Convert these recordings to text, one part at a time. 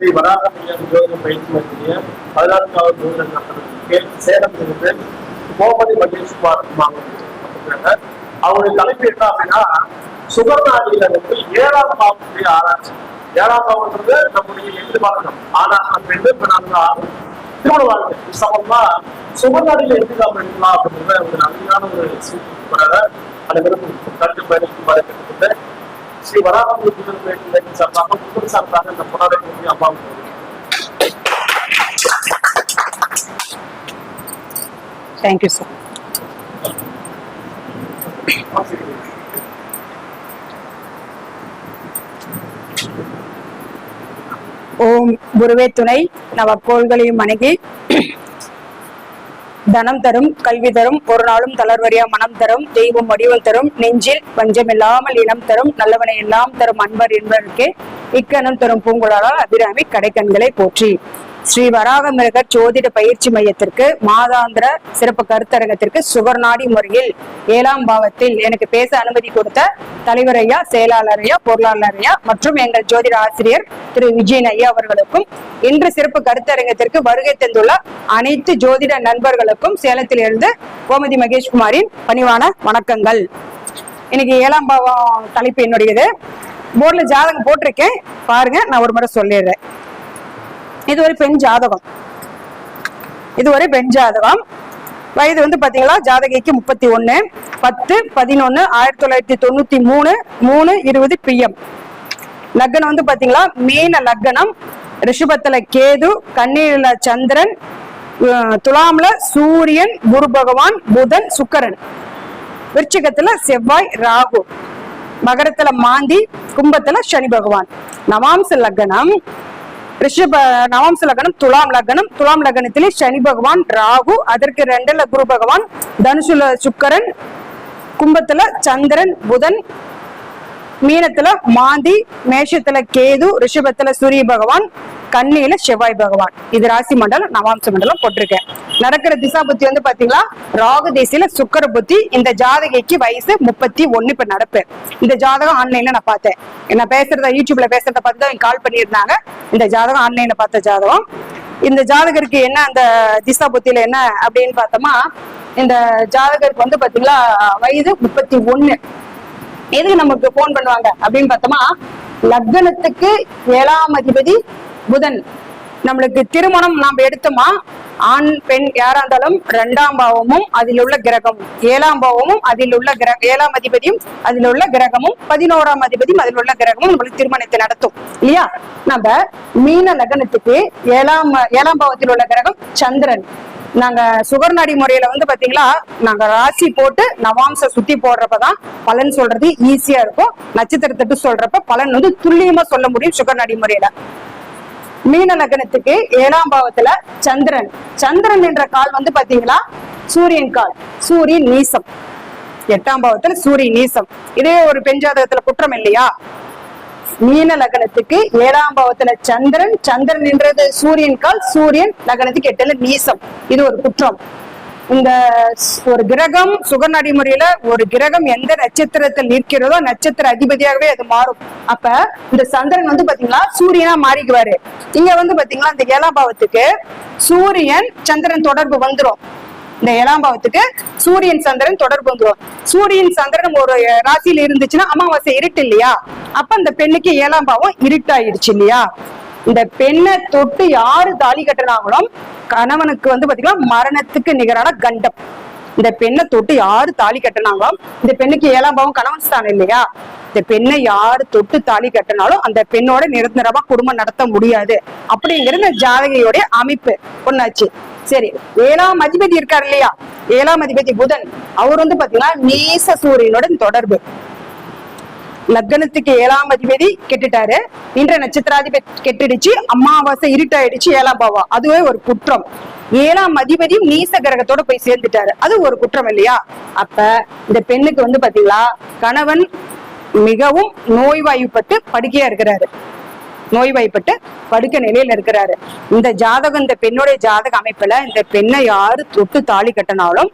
ஸ்ரீ பயிற்சி சேலம் இருந்து கோமதி மகேஷ்குமார் அப்படிங்கிறாங்க அவங்களுடைய தலைப்பு என்ன அப்படின்னா சுகர்நாடியில வந்து ஏழாம் பாவத்துடைய ஆராய்ச்சி. ஏழாம் பாவம்ன்றது நம்முடைய எதிர்பார்க்கணும் ஆனா நம்ம எதிர்பார்க்கா திருமண வாழ்க்கை சமமா சுகர்நாடியில எதிர்காலம் எடுக்கலாம் அப்படின்றத ஒரு நன்மையான ஒரு சூழ்நிலை அனைவரும் கருத்து பயணிக்குமாறு ஸ்ரீ வராமங்குடி புதன் சார்பாக புதன் சார்பாக இந்த புனரை பற்றி அம்மா தேங்க்யூ சார் ஓம் குருவே துணை நவக்கோள்களையும் அணுகி தனம் தரும் கல்வி தரும் ஒரு நாளும் தளர்வரியா மனம் தரும் தெய்வம் வடிவம் தரும் நெஞ்சில் பஞ்சமில்லாமல் இனம் தரும் நல்லவனை எல்லாம் தரும் அன்பர் என்பதற்கே இக்கணம் தரும் பூங்குழலால் அபிராமி கடைக்கண்களை போற்றி. ஸ்ரீ வராக ஜோதிட பயிற்சி மையத்திற்கு மாதாந்திர சிறப்பு கருத்தரங்கத்திற்கு சுகர்நாடி முறையில் ஏழாம் பாவத்தில் எனக்கு பேச அனுமதி கொடுத்த தலைவர் ஐயா செயலாளர் ஐயா பொருளாளர் ஐயா மற்றும் எங்கள் ஜோதிட ஆசிரியர் திரு விஜயன் ஐயா அவர்களுக்கும் இன்று சிறப்பு கருத்தரங்கத்திற்கு வருகை தந்துள்ள அனைத்து ஜோதிட நண்பர்களுக்கும் சேலத்திலிருந்து கோமதி மகேஷ்குமாரின் பணிவான வணக்கங்கள். இன்னைக்கு ஏழாம் பாவம் தலைப்பு என்னுடையது. போர்டில் ஜாதகம் போட்டிருக்கேன். பாருங்க நான் ஒரு முறை சொல்லிடுறேன். இது ஒரு பெண் ஜாதகம். இது ஒரு பெண் ஜாதகம். வயது வந்து பாத்தீங்களா? ஜாதகிக்கு முப்பத்தி ஒண்ணு பத்து பதினொன்னு ஆயிரத்தி தொள்ளாயிரத்தி தொண்ணூத்தி மூணு மூணு இருபது பிஎம் லக்னம் வந்து பாத்தீங்களா? மீன லக்னம் ரிஷபத்துல கேது கண்ணீர்ல சந்திரன் துலாம்ல சூரியன் குரு பகவான் புதன் சுக்கரன். விருச்சிகத்துல செவ்வாய் ராகு. மகரத்துல மாந்தி கும்பத்துல சனி பகவான். நவாம்ச லக்னம் ரிஷப நவம்ச லக்னம் துலாம் லக்னம். துலாம் லக்னத்திலே சனி பகவான் ராகு அதற்கு ரெண்டுல குரு பகவான் தனுசுல சுக்கரன் கும்பத்துல சந்திரன் புதன் மீனத்துல மாந்தி மேஷத்துல கேது ரிஷபத்துல சூரிய பகவான் கண்ணியில செவ்வாய் பகவான். இது ராசி மண்டலம் நவாம்ச மண்டலம் போட்டிருக்கேன். நடக்கிற திசா புத்தி வந்து பாத்தீங்களா? ராகு திசையில சுக்கர புத்தி இந்த ஜாதகைக்கு வயசு முப்பத்தி ஒண்ணு இப்ப நடப்பு. இந்த ஜாதகம் ஆன்லைன்ல நான் பார்த்தேன். நான் பேசுறத யூடியூப்ல பேசுறத பார்த்து தான் கால் பண்ணியிருந்தாங்க. இந்த ஜாதகம் ஆன்லைன்ல பார்த்த ஜாதகம். இந்த ஜாதகருக்கு என்ன அந்த திசா புத்தியில என்ன அப்படின்னு பார்த்தோமா? இந்த ஜாதகருக்கு வந்து பாத்தீங்களா வயது முப்பத்தி ஒண்ணு. எதுக்கு நமக்கு போன் பண்ணுவாங்க? அப்படின்னு பார்த்தோமா லக்னத்துக்கு ஏழாம் அதிபதி புதன். நம்மளுக்கு திருமணம் நாம் எடுத்தோமா? ஆண் பெண் யாரா இருந்தாலும் ரெண்டாம் பாவமும் அதில் உள்ள கிரகம். ஏழாம் பாவமும் அதில் உள்ள கிர ஏழாம் அதிபதியும் அதில் உள்ள கிரகமும் பதினோராம் அதிபதியும் அதில் உள்ள கிரகமும் நம்மளுக்கு திருமணத்தை நடத்தும். இல்லையா? நம்ம மீன லக்னத்துக்கு ஏழாம் ஏழாம் பாவத்தில் உள்ள கிரகம் சந்திரன். நாங்க சுகர்நாடி முறையில வந்து பாத்தீங்களா நாங்க ராசி போட்டு நவாம்ச சுத்தி போடுறப்பதான் பலன் சொல்றது ஈஸியா இருக்கும். நட்சத்திரத்தட்டு சொல்றப்ப பலன் வந்து துல்லியமா சொல்ல முடியும் சுகர்நடி முறையில. மீன லக்னத்துக்கு ஏழாம் பாவத்துல சந்திரன். சந்திரன் என்ற கால் வந்து பாத்தீங்களா சூரியன் கால் சூரியன் நீசம். எட்டாம் பாவத்துல சூரியன் நீசம். இதே ஒரு பெண் ஜாதகத்துல குற்றம் இல்லையா? மீன லக்னத்துக்கு ஏழாம் பாவத்துல சந்திரன் சந்திரன் என்றது சூரியன் கால் சூரியன் லக்னத்துக்கு எட்டுல நீசம் இது ஒரு குற்றம். இந்த ஒரு கிரகம் சுக நடைமுறையில ஒரு கிரகம் எந்த நட்சத்திரத்தில் நிற்கிறதோ நட்சத்திர அதிபதியாகவே அது மாறும். அப்ப இந்த சந்திரன் வந்து பாத்தீங்களா சூரியனா மாறிக்குவாரு. இங்க வந்து பாத்தீங்களா இந்த ஏழாம் பாவத்துக்கு சூரியன் சந்திரன் தொடர்பு வந்துரும். இந்த ஏழாம் பாவத்துக்கு சூரியன் சந்திரன் தொடர்பு வந்துரும். சூரியன் சந்திரன் ஒரு ராசியில இருந்துச்சுன்னா அமாவாசை இருட்டு இல்லையா? அப்ப அந்த பெண்ணுக்கு ஏழாம் பாவம் இருட்டாயிடுச்சு இல்லையா? இந்த பெண்ணை தொட்டு யாரு தாலி கட்டினாங்களும் கணவனுக்கு வந்து பாத்தீங்கன்னா மரணத்துக்கு நிகரான கண்டம். இந்த பெண்ணை தொட்டு யாரு தாலி கட்டினாங்களோ இந்த பெண்ணுக்கு ஏழாம் பாவம் கணவன் ஸ்தானம் இல்லையா? இந்த பெண்ணை யாரு தொட்டு தாலி கட்டினாலும் அந்த பெண்ணோட நிரந்தரமா குடும்பம் நடத்த முடியாது. அப்படிங்கிறது இந்த ஜாதகையோட அமைப்பு. ஒன்னாச்சு சரி ஏழாம் அதிபதி இருக்காரு இல்லையா? ஏழாம் அதிபதி புதன். அவர் வந்து பாத்தீங்கன்னா நீச சூரியனுடன் தொடர்பு. லக்னத்துக்கு ஏழாம் அதிபதி கெட்டுட்டாரு. இன்ற நட்சத்திராதிபதி கெட்டுடுச்சு. அமாவாசை இருட்டாயிடுச்சு ஏழாம் பாவம். அதுவே ஒரு குற்றம். ஏழாம் அதிபதியும் நீச கிரகத்தோட போய் சேர்ந்துட்டாரு. அது ஒரு குற்றம் இல்லையா? அப்ப இந்த பெண்ணுக்கு வந்து பாத்தீங்களா? கணவன் மிகவும் நோய்வாய்ப்பட்டு படுக்கையா இருக்கிறாரு. நோய்வாய்ப்பட்டு படுக்க நிலையில இருக்கிறாரு. இந்த ஜாதகம் இந்த பெண்ணுடைய ஜாதக அமைப்புல இந்த பெண்ணை யாரு தொட்டு தாலி கட்டினாலும்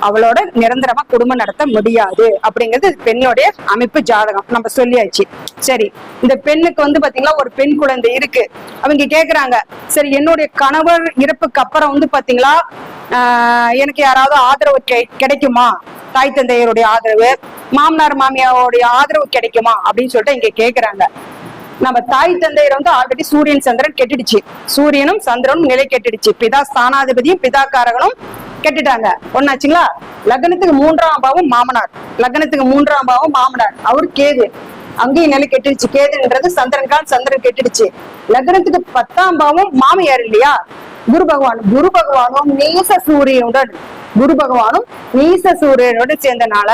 அவளோட நிரந்தரமா குடும்பம் நடத்த முடியாது அப்படிங்கிறது பெண்ணுடைய அமைப்பு ஜாதகம். நம்ம சொல்லியாச்சு. சரி இந்த பெண்ணுக்கு வந்து பாத்தீங்கன்னா ஒரு பெண் குழந்தை இருக்கு. அவங்க கேக்குறாங்க சரி என்னுடைய கணவர் இறப்புக்கு அப்புறம் வந்து பாத்தீங்களா ஆஹ் எனக்கு யாராவது ஆதரவு கிடைக்குமா? தாய் தந்தையருடைய ஆதரவு மாமனார் மாமியாருடைய ஆதரவு கிடைக்குமா? அப்படின்னு சொல்லிட்டு இங்க கேக்குறாங்க. நம்ம தாய் தந்தையர் வந்து ஆல்ரெடி சூரியன் சந்திரன் கெட்டுடுச்சு. சூரியனும் சந்திரனும் நிலை கெட்டுடுச்சு. பிதா ஸ்தானாதிபதியும் பிதா காரகனும் கெட்டுட்டாங்க. ஒன்னாச்சுங்களா லக்னத்துக்கு மூன்றாம் பாவம் மாமனார். லக்னத்துக்கு மூன்றாம் பாவம் மாமனார். அவர் கேது. அங்கேயும் நிலை கெட்டுடுச்சு. கேதுன்றது சந்திரன்கால் சந்திரன் கெட்டுடுச்சு. லக்னத்துக்கு பத்தாம் பாவம் மாமியார் இல்லையா? குரு பகவான் குரு பகவானும் நீச சூரியனுடன் குரு பகவானும் நீச சூரியனுடன் சேர்ந்தனால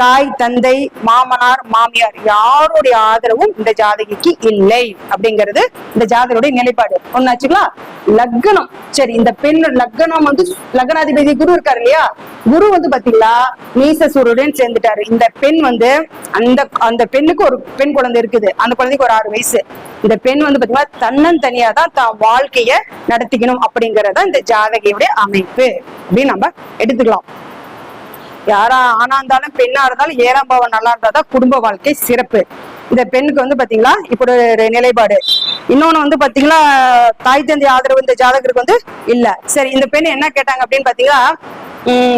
தாய் தந்தை மாமனார் மாமியார் யாருடைய ஆதரவும் இந்த ஜாதகிக்கு இல்லை அப்படிங்கிறது இந்த ஜாதகருடைய நிலைப்பாடு. ஒன்னாச்சுங்களா லக்னம். சரி இந்த பெண் லக்னம் வந்து லக்னாதிபதி குரு இருக்காரு இல்லையா? குரு வந்து பாத்தீங்களா நீசசூருடன் சேர்ந்துட்டாரு. இந்த பெண் வந்து அந்த அந்த பெண்ணுக்கு ஒரு பெண் குழந்தை இருக்குது. அந்த குழந்தைக்கு ஒரு ஆறு வயசு. இந்த பெண் வந்து பாத்தீங்கன்னா தன்னன் தனியா தான் தான் வாழ்க்கைய நடத்திக்கணும் அப்படிங்கறத இந்த ஜாதகியுடைய அமைப்பு. அப்படின்னு நம்ம எடுத்துக்கலாம். யாரா ஆனா இருந்தாலும் பெண்ணா இருந்தாலும் ஏழாம் பாவம் நல்லா இருந்தாதான் குடும்ப வாழ்க்கை சிறப்பு. இந்த பெண்ணுக்கு வந்து பாத்தீங்களா இப்படி ஒரு நிலைப்பாடு. இன்னொன்னு வந்து பாத்தீங்களா தாய் தந்தை ஆதரவு இந்த ஜாதகருக்கு வந்து இல்ல. சரி இந்த பெண் என்ன கேட்டாங்க அப்படின்னு பாத்தீங்கன்னா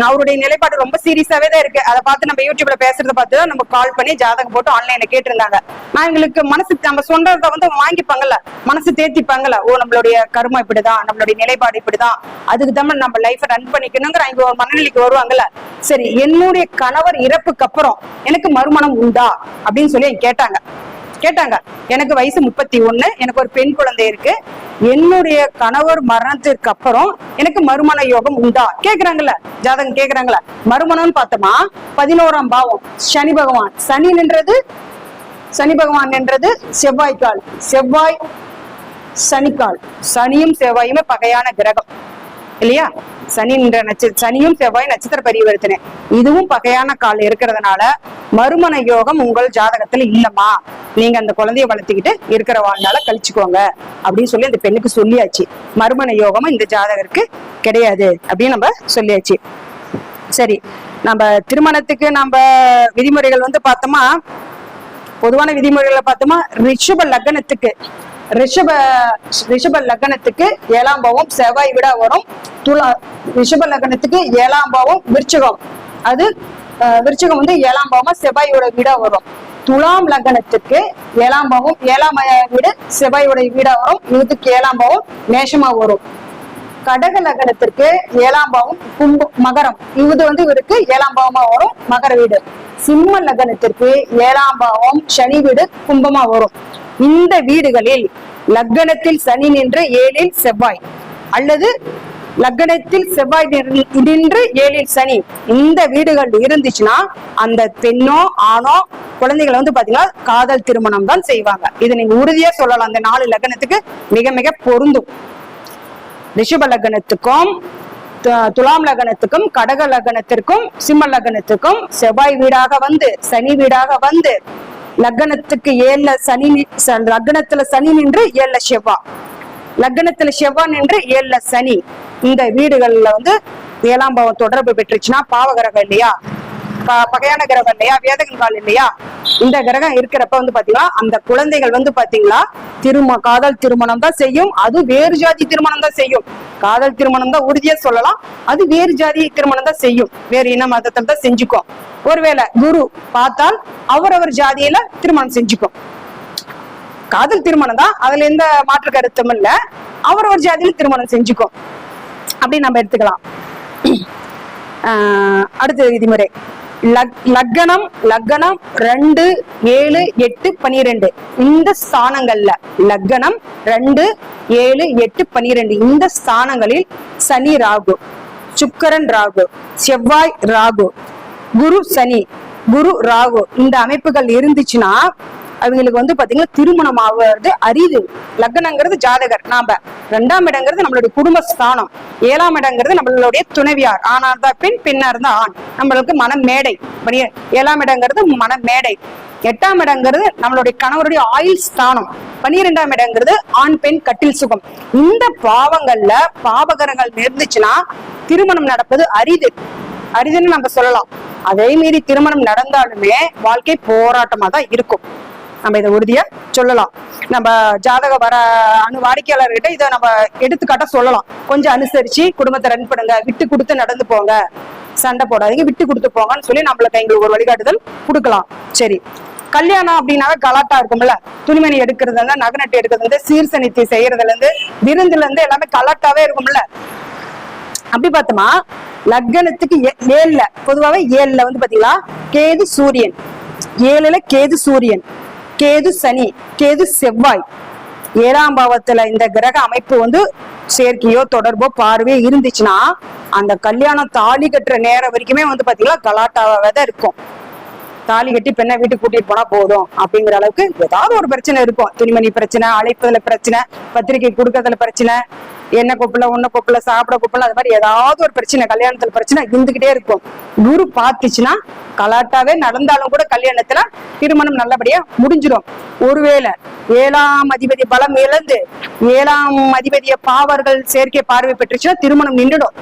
அவருடைய நிலைப்பாடு ரொம்ப சீரியஸாவே தான் இருக்கு. அதை பார்த்து நம்ம யூடியூப்ல பேசுறத பார்த்து தான் நம்ம கால் பண்ணி ஜாதகம் போட்டு ஆன்லைன்ல கேட்டிருந்தாங்க. நான் எங்களுக்கு மனசு நம்ம சொன்னதை வந்து வாங்கிப்பாங்கல்ல. மனசு தேத்திப்பாங்கல்ல. ஓ நம்மளுடைய கருமம் இப்படிதான் நம்மளுடைய நிலைப்பாடு இப்படிதான். அதுக்கு தான் நம்ம லைஃப் ரன் பண்ணிக்கணுங்கிற அவங்க ஒரு மனநிலைக்கு வருவாங்கல்ல. சரி என்னுடைய கணவர் இறப்புக்கு அப்புறம் எனக்கு மறுமணம் உண்டா? அப்படின்னு சொல்லி கேட்டாங்க. கேட்டாங்க. எனக்கு வயசு முப்பத்தி ஒண்ணு எனக்கு ஒரு பெண் குழந்தை இருக்கு. என்னுடைய கணவர் மரணத்திற்கு அப்புறம் எனக்கு மறுமண யோகம் உண்டா? கேக்குறாங்கல்ல. ஜாதகம் கேக்குறாங்கல்ல. மறுமணம்னு பார்த்தோமா? பதினோராம் பாவம். சனி பகவான். சனி நின்றது சனி பகவான் நின்றது செவ்வாய்க்கால். செவ்வாய் சனிக்கால். சனியும் செவ்வாயுமே பகையான கிரகம். இல்லையா? சனி என்ற நட்ச சனியும் செவ்வாய் நட்சத்திர பரிவர்த்தனை. இதுவும் பகையான கால் இருக்கிறதுனால மறுமண யோகம் உங்கள் ஜாதகத்துல இல்லம்மா. நீங்க அந்த குழந்தைய வளர்த்துக்கிட்டு இருக்கிற வாழ்நாள கழிச்சுக்கோங்க. அப்படின்னு சொல்லி அந்த பெண்ணுக்கு சொல்லியாச்சு. மறுமண யோகமும் இந்த ஜாதகருக்கு கிடையாது அப்படின்னு நம்ம சொல்லியாச்சு. சரி நம்ம திருமணத்துக்கு நம்ம விதிமுறைகள் வந்து பார்த்தோமா? பொதுவான விதிமுறைகளை பார்த்தோமா? ரிஷப லக்னத்துக்கு. ரிஷப ரிஷப லக்னத்துக்கு ஏழாம் பாவம் செவ்வாய் விட வரும். துலா ரிஷப லக்னத்துக்கு ஏழாம் பாவம் விருச்சகம். அது அஹ், வந்து ஏழாம் பாவமா செவ்வாயோட வீடா வரும். துலாம் லக்னத்துக்கு ஏழாம் பாவம் ஏழாம் வீடு செவ்வாயோட வீடா வரும். இதுக்கு ஏழாம் பாவம் மேஷமா வரும். கடக லக்னத்திற்கு ஏழாம் பாவம் கும்ப மகரம். இது வந்து இவருக்கு ஏழாம் பாவமா வரும் மகர வீடு. சிம்ம லக்னத்திற்கு ஏழாம் பாவம் சனி வீடு கும்பமா வரும். இந்த வீடுகளில் லக்னத்தில் சனி நின்று ஏழில் செவ்வாய் அல்லது லக்னத்தில் செவ்வாய் நின்று- ஏழில் சனி இந்த வீடுகள் இருந்துச்சுன்னா அந்த பெண்ணோ ஆணோ குழந்தைகளை வந்து பாத்தீங்கன்னா காதல் திருமணம் தான் செய்வாங்க. இது நீங்க உறுதியா சொல்லலாம். அந்த நாலு லக்னத்துக்கு மிக மிக பொருந்தும். ரிஷப லக்னத்துக்கும் து- துலாம் லக்னத்துக்கும் கடக லக்னத்திற்கும் சிம்ம லக்னத்துக்கும் செவ்வாய் வீடாக வந்து சனி வீடாக வந்து லக்னத்துக்கு ஏழுல சனி லக்னத்துல சனி நின்று ஏழுல செவ்வா. லக்னத்துல செவ்வா நின்று ஏழுல சனி. இந்த வீடுகள்ல வந்து ஏழாம் பாவம் தொடர்பு பெற்றுச்சுன்னா பாவகரகம் இல்லையா? பகையான கிரகம் இல்லையா? வேதகன் கால் இல்லையா? இந்த கிரகம் இருக்கிறப்ப வந்து பாத்தீங்கன்னா அந்த குழந்தைகள் வந்து பாத்தீங்களா திரும காதல் திருமணம் தான் செய்யும். அது வேறு ஜாதி திருமணம் தான் செய்யும். காதல் திருமணம் தான் உறுதியா சொல்லலாம். அது வேறு ஜாதி திருமணம் தான் செய்யும். வேறு இன மதத்தில் தான் செஞ்சுக்கும் ஒருவேளை குரு பார்த்தால் அவரவர் ஜாதியில திருமணம் செஞ்சுக்கும் காதல் திருமணம் தான். அதுல எந்த மாற்று கருத்தும் இல்ல. அவரவர் ஜாதியில திருமணம் செஞ்சுக்கும் அப்படின்னு நம்ம எடுத்துக்கலாம். ஆஹ் அடுத்த விதிமுறை. லக்- லக்னம் லக்னம் ரெண்டு ஏழு எட்டு பனிரெண்டு. இந்த ஸ்தானங்கள்ல லக்னம் ரெண்டு ஏழு எட்டு பனிரெண்டு. இந்த ஸ்தானங்களில் சனி ராகு சுக்கரன் ராகு செவ்வாய் ராகு குரு சனி குரு ராகு இந்த அமைப்புகள் இருந்துச்சுன்னா அவங்களுக்கு வந்து பாத்தீங்கன்னா திருமணம் ஆகுறது அரிது. லக்னங்கிறது ஜாதகர். நாம ரெண்டாம் இடங்கிறது நம்மளுடைய குடும்ப ஸ்தானம் ஏழாம் இடங்கிறது நம்மளுடைய துணைவியார். ஆனா இருந்தா பெண் பெண்ணா இருந்தா ஆண். நம்மளுக்கு மன மேடை ஏழாம் இடங்கிறது மன மேடை எட்டாம் இடங்கிறது நம்மளுடைய கணவருடைய ஆயுள் ஸ்தானம். பன்னிரெண்டாம் இடங்கிறது ஆண் பெண் கட்டில் சுகம். இந்த பாவங்கள்ல பாவகரங்கள் இருந்துச்சுன்னா திருமணம் நடப்பது அரிது. அரிதுன்னு நம்ம சொல்லலாம். அதே மீறி திருமணம் நடந்தாலுமே வாழ்க்கை போராட்டமா தான் இருக்கும். நம்ம இதை உறுதியா சொல்லலாம். நம்ம ஜாதக வர அணு வாடிக்கையாளர்கிட்ட இதை நம்ம எடுத்துக்காட்ட சொல்லலாம். கொஞ்சம் அனுசரிச்சு குடும்பத்தை ரன் பண்ணுங்க. விட்டு கொடுத்து நடந்து போங்க. சண்டை போடாதீங்க. விட்டு கொடுத்து போங்கன்னு சொல்லி நம்மளுக்கு எங்களுக்கு ஒரு வழிகாட்டுதல் கொடுக்கலாம். சரி. கல்யாணம் அப்படின்னாவே கலாட்டா இருக்கும்ல. துணிமணி எடுக்கிறதுல இருந்து நகநட்டு எடுக்கிறதுல இருந்து சீர்சனித்தி செய்யறதுல இருந்து விருந்துல இருந்து எல்லாமே கலாட்டாவே இருக்கும்ல. அப்படி பார்த்தோமா லக்னத்துக்கு ஏழுல பொதுவாவே ஏழுல வந்து பாத்தீங்களா? கேது சூரியன். ஏழுல கேது சூரியன். கேது சனி கேது செவ்வாய். ஏழாம் பாவத்துல இந்த கிரக அமைப்பு வந்து சேர்க்கையோ தொடர்போ பார்வையோ இருந்துச்சுன்னா அந்த கல்யாணம் தாலி கட்டுற நேரம் வரைக்குமே வந்து பாத்தீங்கன்னா கலாட்டாவாக தான் இருக்கும். தாலி கட்டி பெண்ணை வீட்டுக்கு கூட்டிட்டு போனா போதும் அப்படிங்கிற அளவுக்கு ஏதாவது ஒரு பிரச்சனை இருக்கும். துணிமணி பிரச்சனை அழைப்பதுல பிரச்சனை பத்திரிக்கை கொடுக்கறதுல பிரச்சனை என்ன கொப்புல உன்ன கொப்பில சாப்பிட கொப்பில அது மாதிரி ஏதாவது ஒரு பிரச்சனை கல்யாணத்துல பிரச்சனை இருந்துகிட்டே இருக்கும். குரு பார்த்துச்சுன்னா கலாட்டாவே நடந்தாலும் கூட கல்யாணத்துல திருமணம் நல்லபடியா முடிஞ்சிடும். ஒருவேளை ஏழாம் அதிபதி பலம் இழந்து ஏழாம் அதிபதிய பாவர்கள் செயற்கை பார்வை பெற்றுச்சுன்னா திருமணம் நின்றுடும்.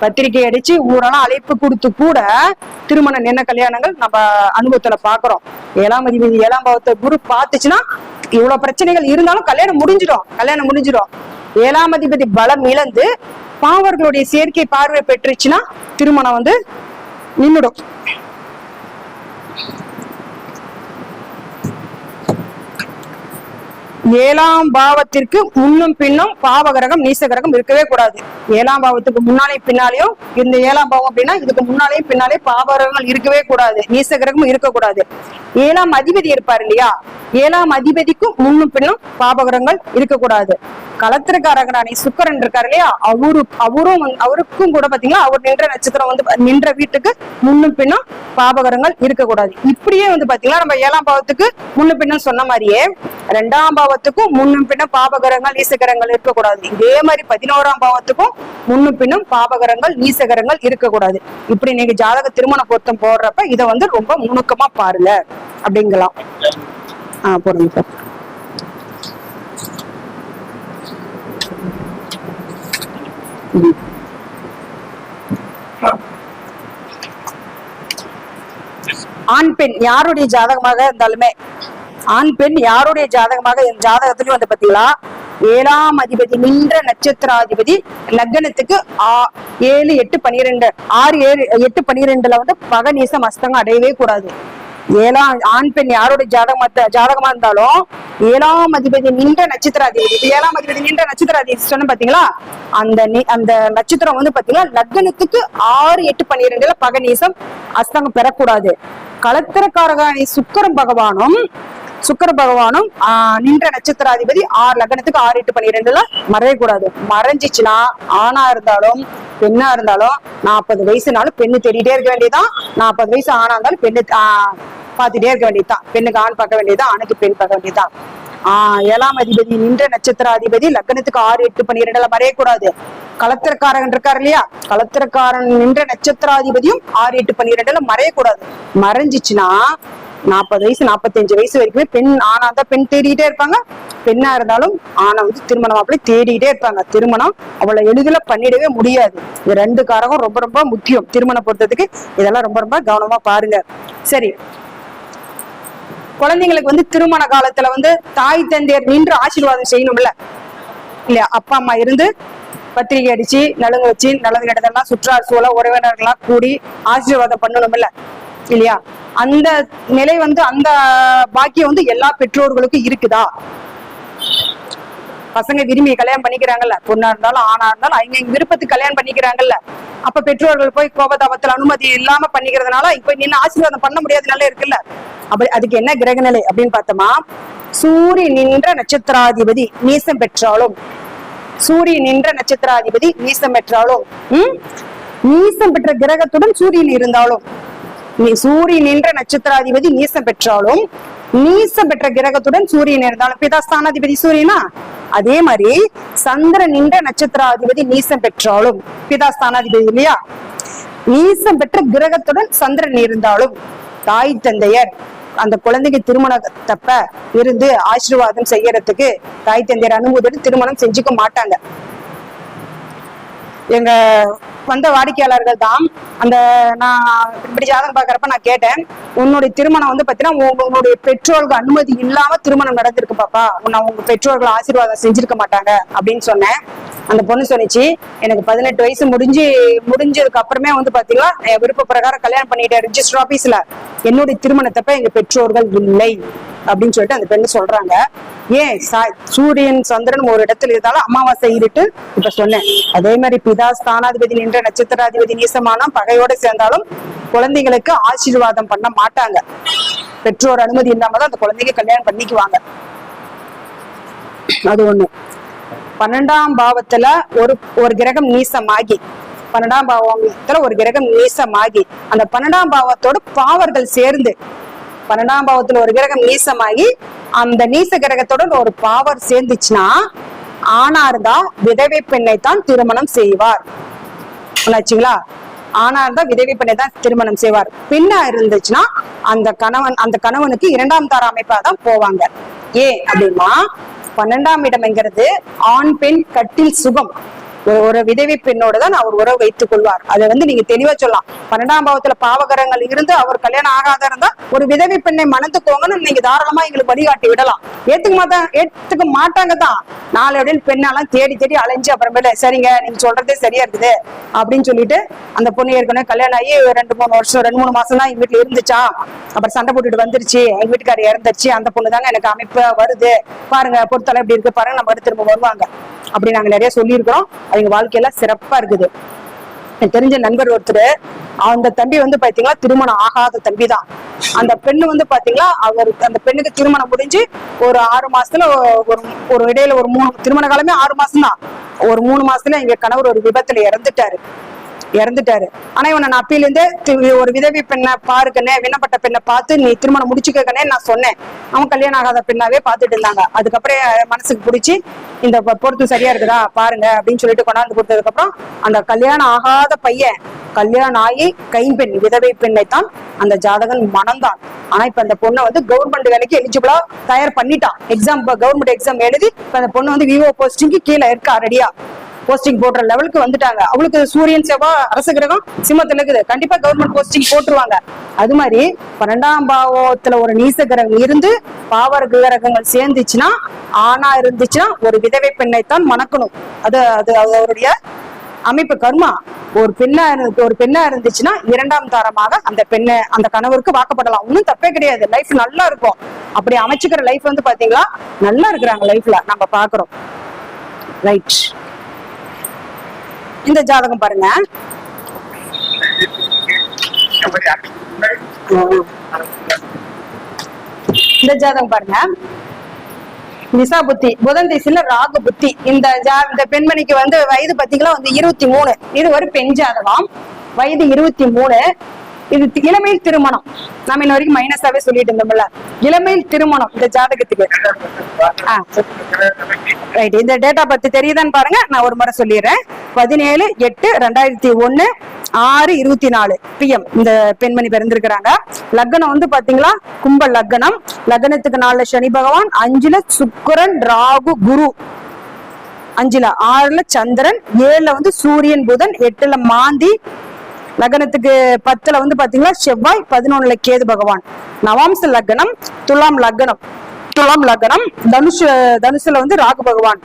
பத்திரிக்கை அடிச்சு ஊரெல்லாம் அழைப்பு கொடுத்து கூட திருமண நின்ன கல்யாணங்கள் நம்ம அனுபவத்துல பாக்குறோம். ஏழாம் அதிபதி ஏழாம் பாவத்தை குரு பார்த்துச்சுன்னா இவ்வளவு பிரச்சனைகள் இருந்தாலும் கல்யாணம் முடிஞ்சிடும். கல்யாணம் முடிஞ்சிடும். ஏழாம் அதிபதி பலம் இழந்து பாவர்களுடைய சேர்க்கை பார்வை பெற்றுச்சுன்னா திருமணம் வந்து நின்றுடும் ஏழாம் பாவத்திற்கு முன்னும் பின்னும் பாவகிரகம் நீசகிரகம் இருக்கவே கூடாது. ஏழாம் பாவத்துக்கு முன்னாலே பின்னாலேயும் இந்த ஏழாம் பாவம் அப்படின்னா இதுக்கு முன்னாலேயும் பின்னாலே பாவகிரகங்கள் இருக்கவே கூடாது நீசகிரகமும் இருக்கக்கூடாது. ஏழாம் அதிபதி இருப்பார் இல்லையா? ஏழாம் அதிபதிக்கும் முன்னும் பின்னும் பாவகிரகங்கள் இருக்கக்கூடாது. களத்திரக்காரகராணி சுக்கரன் இருக்காரு இல்லையா? அவரு அவரும் அவருக்கும் கூட பாத்தீங்கன்னா அவர் நின்ற நட்சத்திரம் வந்து நின்ற வீட்டுக்கு முன்னும் பின்னும் பாபகரங்கள் இருக்கக்கூடாது. இப்படியே வந்து பாத்தீங்கன்னா நம்ம ஏழாம் பாவத்துக்கு முன்னும் பின்னும் சொன்ன மாதிரியே ரெண்டாம் பாவத்துக்கும் முன்னும் பின்னும் பாபகரங்கள் நீசகரங்கள் இருக்கக்கூடாது. இதே மாதிரி பதினோராம் பாவத்துக்கும் முன்னும் பின்னும் பாபகரங்கள் நீசகரங்கள் இருக்கக்கூடாது. இப்படி நீங்க ஜாதக திருமண பொருத்தம் போடுறப்ப இதை வந்து ரொம்ப நுணுக்கமா பாருங்க. அப்படிங்கலாம். ஆஹ் போடுங்க சார். ஆண் பெண் யாருடைய ஜாதகமாக இருந்தாலுமே ஆண் பெண் யாருடைய ஜாதகமாக என் ஜாதகத்திலயும் வந்து பாத்தீங்களா ஏழாம் அதிபதி நின்ற நட்சத்திராதிபதி லக்னத்துக்கு ஆ- ஏழு எட்டு பனிரெண்டு ஆறு ஏழு எட்டு பனிரெண்டுல வந்து பகநீசம் அஸ்தங்கம் அடையவே கூடாது. ஏழாம் ஆண் பெண் யாருடைய ஜாதகமா ஜாதகமா இருந்தாலும் ஏழாம் அதிபதி நின்ற நட்சத்திராதிபதி ஏழாம் அதிபதி நின்ற நட்சத்திராதிபதி சொன்ன பாத்தீங்களா அந்த நி- அந்த நட்சத்திரம் வந்து பாத்தீங்கன்னா லக்னத்துக்கு ஆறு எட்டு பன்னிரெண்டுல பகநீசம் அஸ்தங்கம் பெறக்கூடாது. களத்திரக்காரகாணி சுக்கரம் பகவானும் சுக்கர பகவானும் ஆஹ், நின்ற நட்சத்திராதிபதி ஆறு லக்னத்துக்கு ஆறு எட்டு பன்னிரெண்டுல மறையக்கூடாது. மறைஞ்சிச்சுன்னா ஆணா இருந்தாலும் பெண்ணா இருந்தாலும் நாற்பது வயசுனாலும் பெண்ணு தேடிட்டே இருக்க வேண்டியதுதான். நாற்பது வயசு ஆணா இருந்தாலும் பெண்ணு பார்த்துட்டே இருக்க வேண்டியதுதான். பெண்ணுக்கு ஆண் பார்க்க வேண்டியதுதான் ஆணுக்கு பெண் பார்க்க வேண்டியதுதான். ஆஹ் ஏழாம் அதிபதி நின்ற நட்சத்திராதிபதி லக்னத்துக்கு ஆறு எட்டு பன்னிரெண்டுல மறையக்கூடாது. களத்திரக்காரன் இருக்காரு இல்லையா? களத்திரக்காரன் நின்ற நட்சத்திராதிபதியும் ஆறு எட்டு பன்னிரெண்டுல மறையக்கூடாது. மறைஞ்சிச்சுன்னா நாற்பது வயசு நாற்பத்தஞ்சு வயசு வரைக்குமே பெண் ஆனா இருந்தா பெண் தேடிட்டே இருப்பாங்க. பெண்ணா இருந்தாலும் ஆணை வந்து திருமணம் மாப்பிள்ளை தேடிட்டே இருப்பாங்க. திருமணம் அவ்வளவு எளிதில் பண்ணிடவே முடியாது. இந்த ரெண்டு காரகம் ரொம்ப ரொம்ப முக்கியம். திருமணம் பொறுத்ததுக்கு இதெல்லாம் ரொம்ப ரொம்ப கவனமா பாருங்க. சரி. குழந்தைங்களுக்கு வந்து திருமண காலத்துல வந்து தாய் தந்தையர் நின்று ஆசீர்வாதம் செய்யணும்ல. இல்லையா? அப்பா அம்மா இருந்து பத்திரிகை அடிச்சு நலுங்கு வச்சு நலங்கு கெட்டதெல்லாம் சுற்றார் சூழ உறவினர்கள்லாம் கூடி ஆசீர்வாதம் பண்ணணும்ல. இல்லையா? அந்த நிலை வந்து அந்த பாக்கியம் வந்து எல்லா பெற்றோர்களுக்கும் இருக்குதா? பசங்க விரும்பி கல்யாணம் பண்ணிக்கிறாங்கல்ல. பொண்ணா இருந்தாலும் ஆணா இருந்தாலும் அவங்க விருப்பத்துக்கு கல்யாணம் பண்ணிக்கிறாங்கல்ல. அப்ப பெற்றோர்கள் போய் கோபதாபத்துல அனுமதி இல்லாம பண்ணிக்கிறதுனால இப்ப நின்று ஆசீர்வாதம் பண்ண முடியாத நிலை இருக்குல்ல. அப்படி அதுக்கு என்ன கிரகநிலை அப்படின்னு பார்த்தோமா? சூரியன் நின்ற நட்சத்திராதிபதி நீசம் பெற்றாலும். சூரியன் நின்ற நட்சத்திராதிபதி நீசம் பெற்றாலும். உம் நீசம் பெற்ற கிரகத்துடன் சூரியன் இருந்தாலும். சூரியன் என்ற நட்சத்திராதிபதி நீசம் பெற்றாலும் நீசம் பெற்ற கிரகத்துடன் சூரியன் இருந்தாலும் பிதாஸ்தானாதிபதி சூரியனா? அதே மாதிரி சந்திரன் நின்ற நட்சத்திராதிபதி நீசம் பெற்றாலும். பிதாஸ்தானாதிபதி இல்லையா? நீசம் பெற்ற கிரகத்துடன் சந்திரன் இருந்தாலும். தாய் தந்தையர் அந்த குழந்தைக்கு திருமணத்தப்ப இருந்து ஆசீர்வாதம் செய்யறதுக்கு தாய் தந்தையர் அனுமதியோடு திருமணம் செஞ்சுக்க மாட்டாங்க. எங்க வந்த வாடிக்கையாளர்கள் தான். அந்த நான் இப்படி ஜாதகம் பாக்குறப்ப நான் கேட்டேன். உன்னுடைய திருமணம் வந்து பாத்தீங்கன்னா உங்களுடைய உன்னுடைய பெற்றோர்கள் அனுமதி இல்லாம திருமணம் நடந்திருக்கு பாப்பா. உன்னை உங்க பெற்றோர்கள் ஆசீர்வாதம் செஞ்சிருக்க மாட்டாங்க அப்படின்னு சொன்னேன். அந்த பொண்ணு சொன்னிச்சு எனக்கு பதினெட்டு வயசு முடிஞ்சு முடிஞ்சதுக்கு அப்புறமே வந்து பாத்தீங்கன்னா என் விருப்ப பிரகாரம் கல்யாணம் பண்ணிட்டேன் ரிஜிஸ்டர் ஆபீஸ்ல என்னுடைய திருமணத்தப்ப எங்க பெற்றோர்கள் இல்லை. அப்படின்னு சொல்லிட்டு அந்த பெண்ணு சொல்றாங்க. ஏன் சூரியன் சந்திரன் ஒரு இடத்துல இருந்தாலும் அமாவாசை இருட்டு? இப்ப சொன்னேன். அதே மாதிரி பிதா ஸ்தானாதிபதி நின்ற நட்சத்திராதிபதி நீசமானம் பகையோட சேர்ந்தாலும் குழந்தைகளுக்கு ஆசீர்வாதம் பண்ண மாட்டாங்க. பெற்றோர் அனுமதி இல்லாம தான் அந்த குழந்தைங்க கல்யாணம் பண்ணிக்குவாங்க. அது ஒண்ணு. பன்னெண்டாம் பாவத்துல ஒரு ஒரு கிரகம் நீசமாகி பன்னெண்டாம் பாவத்துல ஒரு கிரகம் நீசமாகி அந்த பன்னெண்டாம் பாவத்தோட பாவர்கள் சேர்ந்து பன்னெண்டாம் பாவத்துல ஒரு கிரகம் நீசமாகி அந்த நீச கிரகத்துடன் ஒரு பாவர் சேர்ந்துச்சுன்னா ஆணா இருந்தா விதவை பெண்ணை தான் திருமணம் செய்வார். உணர்ச்சிங்களா ஆனா இருந்தா விதவை பெண்ணை தான் திருமணம் செய்வார். பெண்ணா இருந்துச்சுன்னா அந்த கணவன் அந்த கணவனுக்கு இரண்டாம் தார அமைப்பா தான் போவாங்க. ஏன் அப்படின்னா பன்னெண்டாம் இடம்ங்கிறது ஆண் பெண் கட்டில் சுகம். ஒரு- ஒரு விதவி பெண்ணோட தான் அவர் உறவு வைத்துக் கொள்வார். அதை வந்து நீங்க தெளிவா சொல்லலாம். பன்னெண்டாம் பாவத்துல பாவகரங்கள் இருந்து அவர் கல்யாணம் ஆகாத இருந்தா ஒரு விதவி பெண்ணை மணந்துக்கோங்கன்னு நீங்க தாராளமா எங்களுக்கு வழிகாட்டி விடலாம். ஏத்துக்க மாட்டாங்க ஏத்துக்க மாட்டாங்க தான் நாலு அப்படின்னு பெண்ணெல்லாம் தேடி தேடி அலைஞ்சு அப்புறமேல சரிங்க நீங்க சொல்றதே சரியா இருக்குது அப்படின்னு சொல்லிட்டு அந்த பொண்ணு ஏற்கனவே கல்யாணம் ஆகி ரெண்டு மூணு வருஷம் ரெண்டு மூணு மாசம் தான் எங்க வீட்டுல இருந்துச்சா? அப்புறம் சண்டை போட்டுட்டு வந்துருச்சு. எங்க வீட்டுக்காரர் இறந்துருச்சு. அந்த பொண்ணு தாங்க எனக்கு அமைப்பு வருது. பாருங்க பொறுத்தலை எப்படி இருக்கு பாருங்க. நம்ம திரும்ப வருவாங்க. அப்படி நாங்க நிறைய சொல்லியிருக்கிறோம். அவங்க வாழ்க்கையெல்லாம் சிறப்பா இருக்குது. எனக்கு தெரிஞ்ச நண்பர் ஒருத்தர் அந்த தம்பி வந்து பாத்தீங்களா திருமணம் ஆகாத தம்பி தான் அந்த பெண்ணு வந்து பாத்தீங்களா அவர் அந்த பெண்ணுக்கு திருமணம் முடிஞ்சு ஒரு ஆறு மாசத்துல ஒரு ஒரு இடையில ஒரு மூணு திருமண காலமே ஆறு மாசம் தான் ஒரு மூணு மாசத்துல எங்க கணவர் ஒரு விபத்துல இறந்துட்டாரு. இறந்துட்டாரு. ஆனா இவனை நான் அப்பிலிருந்து ஒரு விதவை பெண்ணை பாருக்கண்ணே விண்ணப்பட்ட பெண்ணை பார்த்து நீ திருமணம் முடிச்சுக்கண்ணே நான் சொன்னேன். அவன் கல்யாணம் ஆகாத பெண்ணாவே பார்த்துட்டு இருந்தாங்க. அதுக்கப்புறம் மனசுக்கு பிடிச்சி இந்த பொறுத்து சரியா இருக்குதா? பாருங்க அப்படின்னு சொல்லிட்டு கொண்டாந்து கொடுத்ததுக்கு அப்புறம் அந்த கல்யாணம் ஆகாத பையன் கல்யாணம் ஆகி கைம்பெண் விதவை பெண்ணை தான் அந்த ஜாதகன் மணந்தான். ஆனா இப்ப அந்த பொண்ணை வந்து கவர்மெண்ட் வேலைக்கு எலிஜிபிளா தயார் பண்ணிட்டான். எக்ஸாம் கவர்மெண்ட் எக்ஸாம் எழுதி இப்ப அந்த பொண்ணு வந்து விவோ போஸ்டிங்க்கு கீழே இருக்கா ரெடியா போஸ்டிங் போடுற லெவலுக்கு வந்துட்டாங்க. அவளுக்கு சூரியன் செவ்வா அரச கிரகம் சிம்மத்துல இருக்குது. கண்டிப்பா கவர்மெண்ட் போஸ்டிங் போட்டுருவாங்க. அது மாதிரி பன்னெண்டாம் பாவத்துல ஒரு நீச கிரகம் இருந்து பாவர கிரகங்கள் சேர்ந்துச்சுன்னா ஆணா இருந்துச்சுன்னா ஒரு விதவை பெண்ணை தான் மணக்கணும். அது அது அது அவருடைய அமைப்பு கர்மா. ஒரு பெண்ணா இருந்து ஒரு பெண்ணா இருந்துச்சுன்னா இரண்டாம் தாரமாக அந்த பெண்ணை அந்த கணவருக்கு வாக்கப்படலாம். ஒன்றும் தப்பே கிடையாது. லைஃப் நல்லா இருக்கும். அப்படி அமைச்சுக்கிற லைஃப் வந்து பாத்தீங்களா? நல்லா இருக்கிறாங்க லைஃப்ல நம்ம பாக்குறோம். ரைட் இந்த ஜாதகம் பாருங்க. இந்த ஜாதகம் பாருங்க. நிசா புத்தி புதன் திசையில ராகு புத்தி. இந்த ஜா இந்த பெண்மணிக்கு வந்து வயது பாத்தீங்கன்னா வந்து இருபத்தி மூணு. இது ஒரு பெண் ஜாதகம். வயது இருபத்தி மூணு. இது இளமையில் திருமணம். நாம இன்ன வரைக்கும் மைனஸாவே சொல்லிட்டு இருந்தோம்ல. இளமையில் திருமணம் இந்த ஜாதகத்துக்கு. ரைட் இந்த டேட்டா பத்தி தெரியுதான்னு பாருங்க. நான் ஒரு முறை சொல்லிடுறேன். பதினேழு எட்டு ரெண்டாயிரத்தி ஒண்ணு ஆறு இருபத்தி நாலு. பிஎம் இந்த பெண்மணி பிறந்திருக்கிறாங்க. லக்னம் வந்து பாத்தீங்களா? கும்ப லக்னம். லக்னத்துக்கு நாலுல சனி பகவான் அஞ்சுல சுக்கிரன் ராகு குரு. அஞ்சுல ஆறுல சந்திரன் ஏழுல வந்து சூரியன் புதன் எட்டுல மாந்தி லக்னத்துக்கு பத்துல வந்து பாத்தீங்கன்னா செவ்வாய் பதினொன்னுல கேது பகவான். நவாம்ச லக்னம் துலாம் லக்னம். துலாம் லக்னம் தனுஷ தனுசுல வந்து ராகு பகவான்.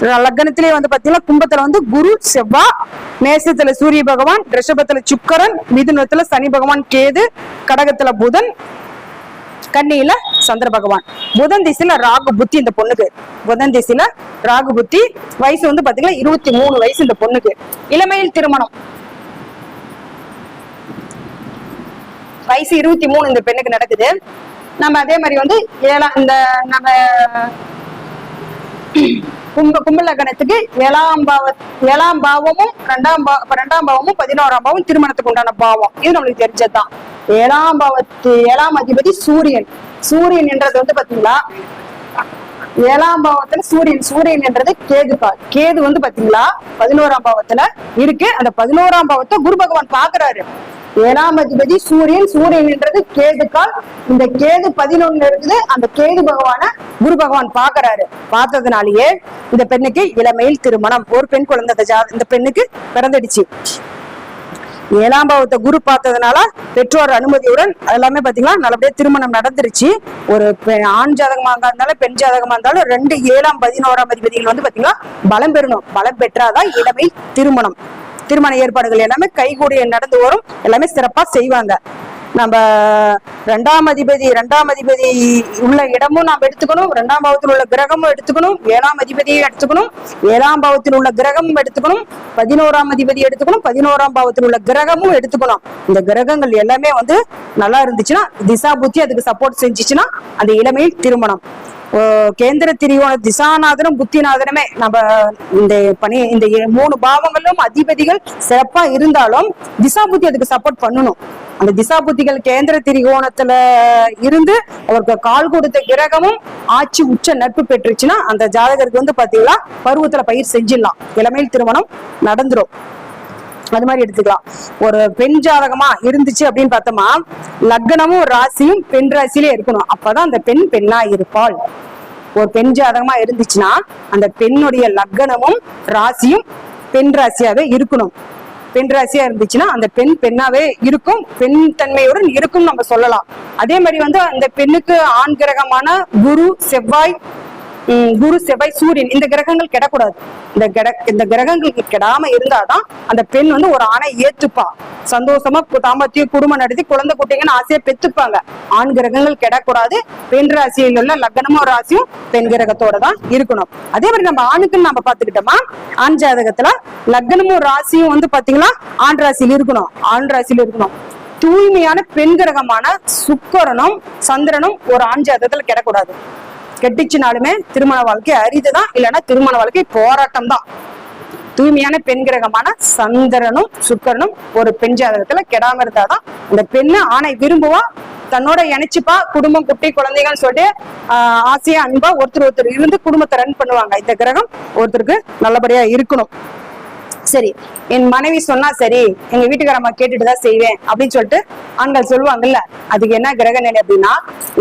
லக்னத்திலேயே வந்து பாத்தீங்கன்னா கும்பத்துல வந்து குரு செவ்வா மேசத்துல சூரிய பகவான் ரிஷபத்துல சுக்கரன் மிதுனத்துல சனி பகவான் கேது கடகத்துல புதன் கன்னியில சந்திர பகவான். புதன் திசையில ராகு புத்தி இந்த பொண்ணுக்கு. புதன் திசையில ராகு புத்தி. வயசு வந்து பாத்தீங்கன்னா இருபத்தி மூணு வயசு இந்த பொண்ணுக்கு. இளமையில் திருமணம். வயசு இருபத்தி மூணு இந்த பெண்ணுக்கு நடக்குது. நம்ம அதே மாதிரி வந்து ஏழாம் இந்த நம்ம கும்ப கும்பலக்கணத்துக்கு ஏழாம் பாவ ஏழாம் பாவமும் ரெண்டாம் பா ரெண்டாம் பாவமும் பதினோராம் பாவம் திருமணத்துக்கு உண்டான பாவம். இது நம்மளுக்கு தெரிஞ்சதுதான். ஏழாம் பாவத்து ஏழாம் அதிபதி சூரியன். சூரியன் என்றது வந்து பாத்தீங்களா? ஏழாம் பாவத்துல சூரியன் சூரியன் என்றது கேதுப்பா கேது வந்து பாத்தீங்களா? பதினோராம் பாவத்துல இருக்கு. அந்த பதினோராம் பாவத்தை குரு பகவான் பாக்குறாரு. ஏழாம் அதிபதி சூரியன் சூரியன்ன்றது கேதுக்கால். இந்த கேது பதினொன்னு இருக்குது. அந்த கேது பகவான குரு பகவான் பாக்குறாரு பார்த்ததுனாலயே இந்த பெண்ணுக்கு இளமையில் திருமணம். ஒரு பெண் குழந்தை இந்த பெண்ணுக்கு பிறந்துடுச்சு. ஏழாம் பாவத்தை குரு பார்த்ததுனால பெற்றோர் அனுமதியுடன் எல்லாமே பாத்தீங்கன்னா நல்லபடியா திருமணம் நடந்துருச்சு. ஒரு பெ- ஆண் ஜாதகமா இருந்தாலும் பெண் ஜாதகமா இருந்தாலும் ரெண்டு ஏழாம் பதினோராம் அதிபதிகள் வந்து பாத்தீங்கன்னா பலம் பெறணும். பலம் பெற்றாதான் இளமை திருமணம். திருமண ஏற்பாடுகள் எல்லாமே கைகூடிய நடந்து வரும். எல்லாமே சிறப்பா செய்வாங்க. நம்ம ரெண்டாம் அதிபதி ரெண்டாம் அதிபதி உள்ள இடமும் நாம் எடுத்துக்கணும். ரெண்டாம் பாவத்தில் உள்ள கிரகமும் எடுத்துக்கணும். ஏழாம் அதிபதியும் எடுத்துக்கணும். ஏழாம் பாவத்தில் உள்ள கிரகமும் எடுத்துக்கணும். பதினோராம் அதிபதி எடுத்துக்கணும். பதினோராம் பாவத்தில் உள்ள கிரகமும் எடுத்துக்கணும். இந்த கிரகங்கள் எல்லாமே வந்து நல்லா இருந்துச்சுன்னா திசா புத்தி அதுக்கு சப்போர்ட் செஞ்சுச்சுன்னா அந்த இளமையில் திருமணம். கேந்திர திரிகோண திசாநாதனும் புத்திநாதனுமே. நம்ம இந்த பணி இந்த மூணு பாவங்களும் அதிபதிகள் சிறப்பா இருந்தாலும் திசா புத்தி அதுக்கு சப்போர்ட் பண்ணணும். அந்த திசா புத்திகள் கேந்திர திரிகோணத்துல இருந்து அவருக்கு கால் கொடுத்த கிரகமும் ஆட்சி உச்ச நட்பு பெற்றுச்சுன்னா அந்த ஜாதகருக்கு வந்து பாத்தீங்கன்னா பருவத்துல பயிர் செஞ்சிடலாம். இளமையில் திருமணம் நடந்துரும். அது மாதிரி எடுத்துக்கலாம். ஒரு பெண் ஜாதகமா இருந்துச்சு அப்படின்னு பார்த்தோமா லக்னமும் ராசியும் பெண் ராசியிலே இருக்கணும். அப்பதான் அந்த பெண் பெண்ணா இருப்பாள். ஒரு பெண் ஜாதகமா இருந்துச்சுன்னா அந்த பெண்ணுடைய லக்னமும் ராசியும் பெண் ராசியாவே இருக்கணும். பெண் ராசியா இருந்துச்சுன்னா அந்த பெண் பெண்ணாவே இருக்கும். பெண் தன்மையுடன் இருக்கும் நம்ம சொல்லலாம். அதே மாதிரி வந்து அந்த பெண்ணுக்கு ஆண் கிரகமான குரு செவ்வாய் குரு செவ்வாய் சூரியன் இந்த கிரகங்கள் கெடக்கூடாது. இந்த கிட இந்த கிரகங்களுக்கு கெடாம இருந்தாதான் அந்த பெண் வந்து ஒரு ஆணை ஏத்துப்பா. சந்தோஷமா கு- தாம்பத்தியம் குடும்பம் நடத்தி குழந்தை குட்டிங்கன்னு ஆசையை பெத்துப்பாங்க. ஆண் கிரகங்கள் கெடக்கூடாது. பெண் ராசியில் உள்ள லக்னமும் ராசியும் பெண் கிரகத்தோட தான் இருக்கணும். அதே மாதிரி நம்ம ஆணுக்குன்னு நம்ம பாத்துக்கிட்டோமா ஆண் ஜாதகத்துல லக்னமும் ராசியும் வந்து பாத்தீங்கன்னா ஆண் ராசியில் இருக்கணும். ஆண் ராசியில் இருக்கணும். தூய்மையான பெண் கிரகமான சுக்கரனும் சந்திரனும் ஒரு ஆண் ஜாதகத்துல கெடக்கூடாது. கெட்டுச்சுனாலுமே திருமண வாழ்க்கை அரிதுதான் இல்லைன்னா திருமண வாழ்க்கை போராட்டம் தான் தூய்மையான பெண் கிரகமான சந்திரனும் சுக்கரனும் ஒரு பெண் ஜாதகத்துல கெடாம இருந்தாதான் அந்த பெண்ணு ஆணை விரும்புவா தன்னோட இணைச்சுப்பா குடும்பம் குட்டி குழந்தைகள் சொல்லிட்டு ஆஹ் ஆசையா அன்பா ஒருத்தர் ஒருத்தர் இருந்து குடும்பத்தை ரன் பண்ணுவாங்க. இந்த கிரகம் ஒருத்தருக்கு நல்லபடியா இருக்கணும். சரி என் மனைவி சொன்னா சரி எங்க வீட்டுக்காரம்மா கேட்டுட்டு தான் செய்வேன் அப்படின்னு சொல்லிட்டு ஆண்கள் சொல்லுவாங்கல்ல அதுக்கு என்ன கிரக நிலை அப்படின்னா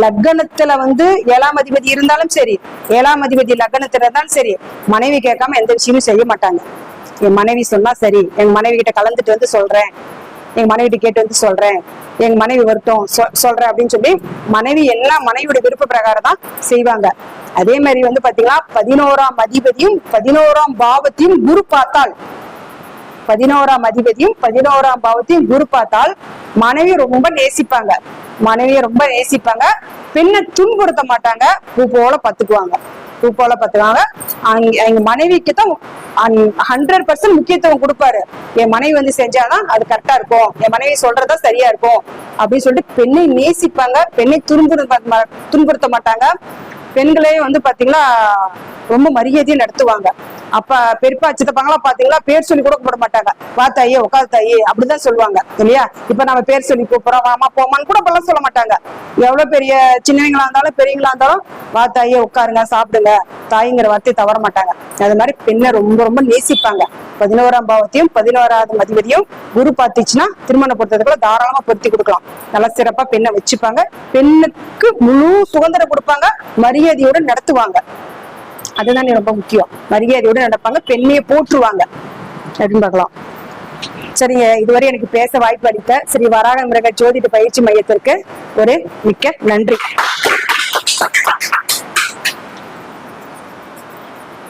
லக்னத்துல வந்து ஏழாம் அதிபதி இருந்தாலும் சரி ஏழாம் அதிபதி லக்னத்துல இருந்தாலும் சரி மனைவி கேட்காம எந்த விஷயமும் செய்ய மாட்டாங்க. என் மனைவி சொன்னா சரி எங்க மனைவி கிட்ட கலந்துட்டு வந்து சொல்றேன் எங்க மனைவி கிட்ட கேட்டு வந்து சொல்றேன் எங்க மனைவி வருத்தம் சொல்றேன் அப்படின்னு சொல்லி மனைவி எல்லாம் மனைவியோட விருப்ப பிரகாரம் தான் செய்வாங்க. அதே மாதிரி வந்து பாத்தீங்கன்னா பதினோராம் அதிபதியும் பதினோராம் பாவத்தையும் குரு பார்த்தால் பதினோராம் அதிபதியும் பதினோராம் பாவத்தையும் குரு பார்த்தால் மனைவி ரொம்ப நேசிப்பாங்க. மனைவியை ரொம்ப நேசிப்பாங்க. பெண்ணை துன்புறுத்த மாட்டாங்க. பூ போல பாத்துக்குவாங்க. பூ போல பாத்துக்குவாங்க. அங்க- எங்க மனைவிக்கு தான் ஹண்ட்ரட் பர்சன்ட் முக்கியத்துவம் கொடுப்பாரு. என் மனைவி வந்து செஞ்சாதான் அது கரெக்டா இருக்கும். என் மனைவி சொல்றதா சரியா இருக்கும். அப்படின்னு சொல்லிட்டு பெண்ணை நேசிப்பாங்க. பெண்ணை துன்புறுத்த துன்புறுத்த மாட்டாங்க. பெண்களே வந்து பாத்தீங்கன்னா ரொம்ப மரியாதையை நடத்துவாங்க. அப்ப பெரியப்பா சித்தப்பாங்களாம் பாத்தீங்களா பேர் சொல்லி கூட கூப்பிட மாட்டாங்க. வா தாயே உட்காது தாயே அப்படிதான் சொல்லுவாங்க இல்லையா? இப்ப நம்ம பேர் சொல்லி கூப்பிடுறோம் வாமா போமான்னு கூட இப்பெல்லாம் சொல்ல மாட்டாங்க. எவ்வளவு பெரிய சின்னவங்களா இருந்தாலும் பெரியவங்களா இருந்தாலும் வா தாயே உட்காருங்க சாப்பிடுங்க. தாய்ங்கிற வார்த்தையை தவற மாட்டாங்க. அது மாதிரி பெண்ணை ரொம்ப ரொம்ப நேசிப்பாங்க. பதினோராம் பாவத்தையும் பதினோராவது அதிபதியும் குரு பார்த்துச்சுன்னா திருமண பொறுத்ததுக்குள்ள தாராளமா பொருத்தி கொடுக்கலாம். நல்லா சிறப்பா பெண்ணை வச்சுப்பாங்க. பெண்ணுக்கு முழு சுதந்திரம் கொடுப்பாங்க. மரியாதையோட நடத்துவாங்க. அதுதான் ரொம்ப முக்கியம். மரியாதையோட நடப்பாங்க. பெண்ணையை போற்றுவாங்க. அப்படின்னு பார்க்கலாம். சரிங்க இதுவரை எனக்கு பேச வாய்ப்பு அளித்த ஸ்ரீ வராக மிருக ஜோதிட பயிற்சி மையத்திற்கு ஒரு மிக்க நன்றி.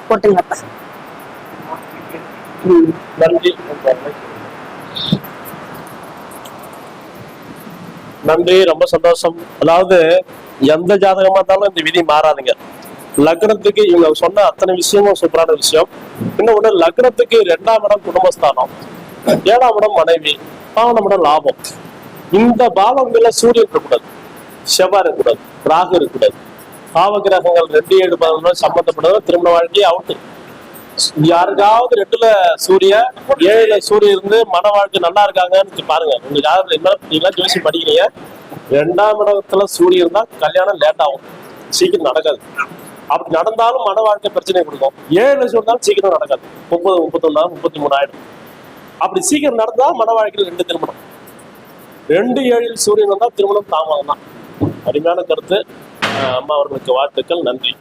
போட்டுங்கப்பா நன்றி நன்றி ரொம்ப சந்தோஷம். அதாவது எந்த ஜாதகமா இருந்தாலும் இந்த விதி மாறாதுங்க. லக்னத்துக்கு இவங்க சொன்ன அத்தனை விஷயமும் சூப்பரான விஷயம். இன்னொன்னு லக்னத்துக்கு ரெண்டாம் இடம் குடும்பஸ்தானம் ஏழாம் இடம் மனைவி பாவனம் இடம் லாபம். இந்த பாவங்கள்ல சூரியன் இருக்கக்கூடாது செவ்வாய் இருக்கக்கூடாது ராகு இருக்கக்கூடாது. பாவ கிரகங்கள் ரெண்டு ஏழு பதினொன்று சம்பந்தப்பட்டது திருமண வாழ்க்கையே அவுட்டு யாருக்காவது ரெண்டுல சூரிய ஏழுல சூரிய இருந்து மன வாழ்க்கை நல்லா இருக்காங்கன்னு பாருங்க. உங்க யாரும் என்ன நீங்க ஜோசி படிக்கிறீங்க. ரெண்டாம் இடத்துல சூரியன் இருந்தா கல்யாணம் லேட் ஆகும். சீக்கிரம் நடக்காது. அப்படி நடந்தாலும் மன வாழ்க்கை பிரச்சனை கொடுக்கும். ஏழுல இருந்தாலும் சீக்கிரம் நடக்காது. முப்பது முப்பத்தொன்னா முப்பத்தி மூணு ஆயிடும். அப்படி சீக்கிரம் நடந்தா மன வாழ்க்கையில் ரெண்டு திருமணம். ரெண்டு ஏழில் சூரியன் வந்தால் திருமணம் தாமதம் தான் அருமையான கருத்து. அம்மா அவர்களுக்கு வாழ்த்துக்கள். நன்றி.